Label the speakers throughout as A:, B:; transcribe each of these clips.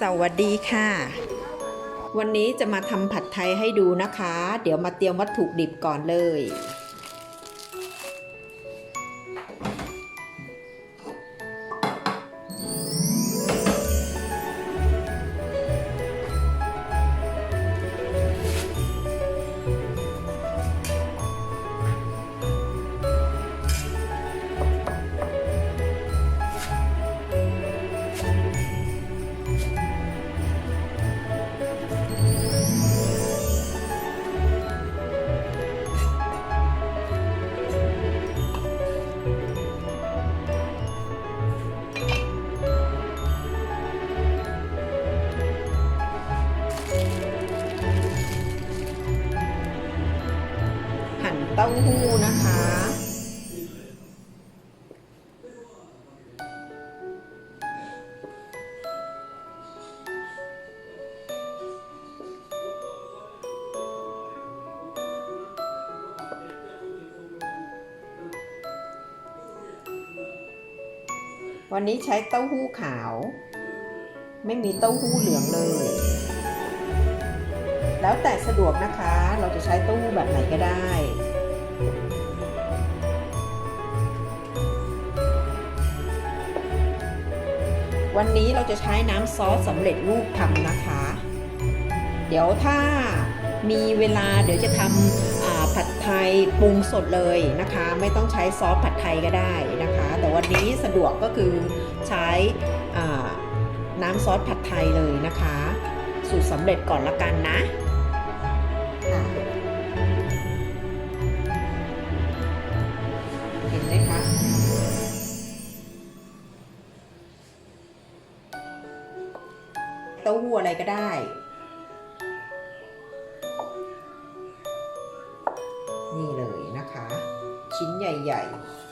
A: สวัสดีค่ะ วันนี้จะมาทำผัดไทยให้ดูนะคะ เดี๋ยวมาเตรียมวัตถุดิบก่อนเลย หั่นเต้าหู้นะคะ วันนี้ใช้เต้าหู้ขาว ไม่มีเต้าหู้เหลืองเลย แล้วแต่สะดวกนะคะ เราจะใช้ตู้แบบไหนก็ได้วันนี้เราจะใช้น้ำซอสสำเร็จรูปทำนะคะ เดี๋ยวถ้ามีเวลาเดี๋ยวจะทำผัดไทยปรุงสดเลยนะคะ ไม่ต้องใช้ซอสผัดไทยก็ได้นะคะ แต่วันนี้สะดวกก็คือใช้น้ำซอสผัดไทยเลยนะคะ สูตรสำเร็จก่อนละกันนะ เห็นไหมคะ เต้าหู้อะไรก็ได้นี่เลยนะคะ ชิ้นใหญ่ ๆ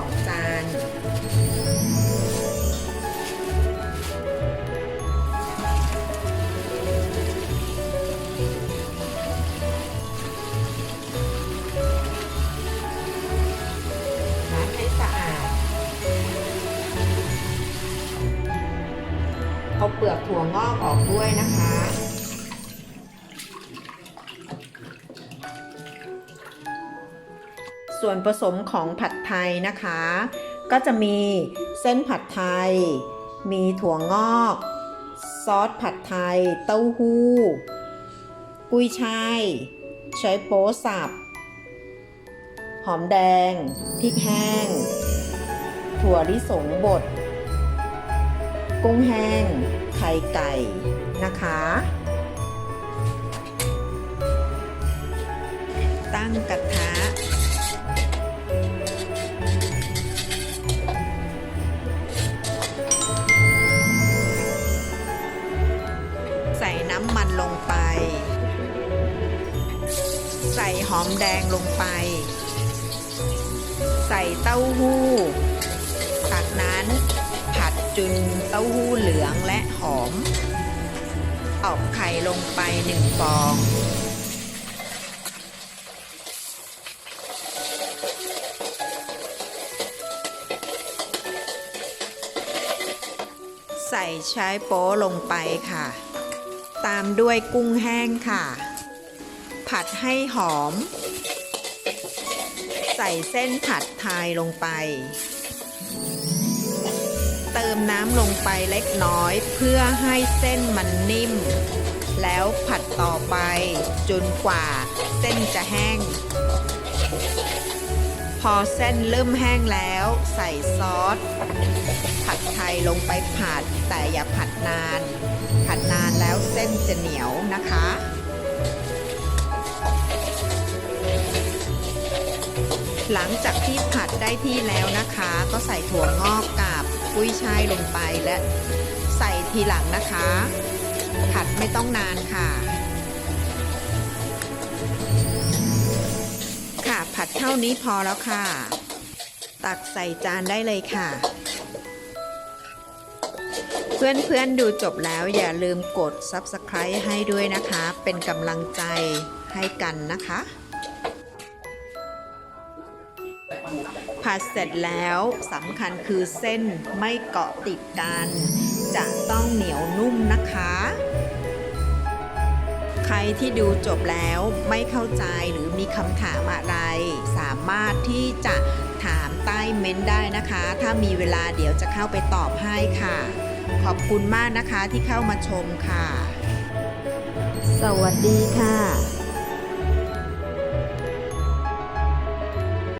A: องจานล้างให้สะอาดเอาเปลือกถั่วงอกออกด้วยนะคะ ส่วนผสมของผัดไทยนะคะ ก็จะมีเส้นผัดไทย มีถั่วงอก ซอสผัดไทย เต้าหู้ กุ้ยช่ายใช้โป๊สับ หอมแดง พริกแห้ง ถั่วลิสงบด กุ้งแห้ง ไข่ไก่นะคะตั้งกระทะ อมแดงลงไป ใส่เต้าหู้ จากนั้นผัดจนเต้าหู้เหลืองและหอมออกไข่ลงไปหนึ่งฟอง ใส่ใช้โป๊ลงไปค่ะ ตามด้วยกุ้งแห้งค่ะ ผัดให้หอม ใส่เส้นผัดไทยลงไป เติมน้ำลงไปเล็กน้อยเพื่อให้เส้นมันนิ่ม แล้วผัดต่อไป จนกว่าเส้นจะแห้ง พอเส้นเริ่มแห้งแล้ว ใส่ซอส ผัดไทยลงไปผัดแต่อย่าผัดนาน ผัดนานแล้วเส้นจะเหนียวนะคะ หลังจากที่ผัดได้ที่แล้วนะคะ ก็ใส่ถั่วงอกกับกุ้ยช่ายลงไปและใส่ทีหลังนะคะ ผัดไม่ต้องนานค่ะ ค่ะผัดเท่านี้พอแล้วค่ะ ตักใส่จานได้เลยค่ะ เพื่อนๆดูจบแล้วอย่าลืมกด Subscribe ให้ด้วยนะคะ เป็นกำลังใจให้กันนะคะ ผัดเสร็จแล้วสำคัญคือเส้นไม่เกาะติดกัน จะต้องเหนียวนุ่มนะคะ ใครที่ดูจบแล้วไม่เข้าใจหรือมีคำถามอะไร สามารถที่จะถามใต้เม้นต์ได้นะคะ ถ้ามีเวลาเดี๋ยวจะเข้าไปตอบให้ค่ะ ขอบคุณมากนะคะที่เข้ามาชมค่ะ สวัสดีค่ะ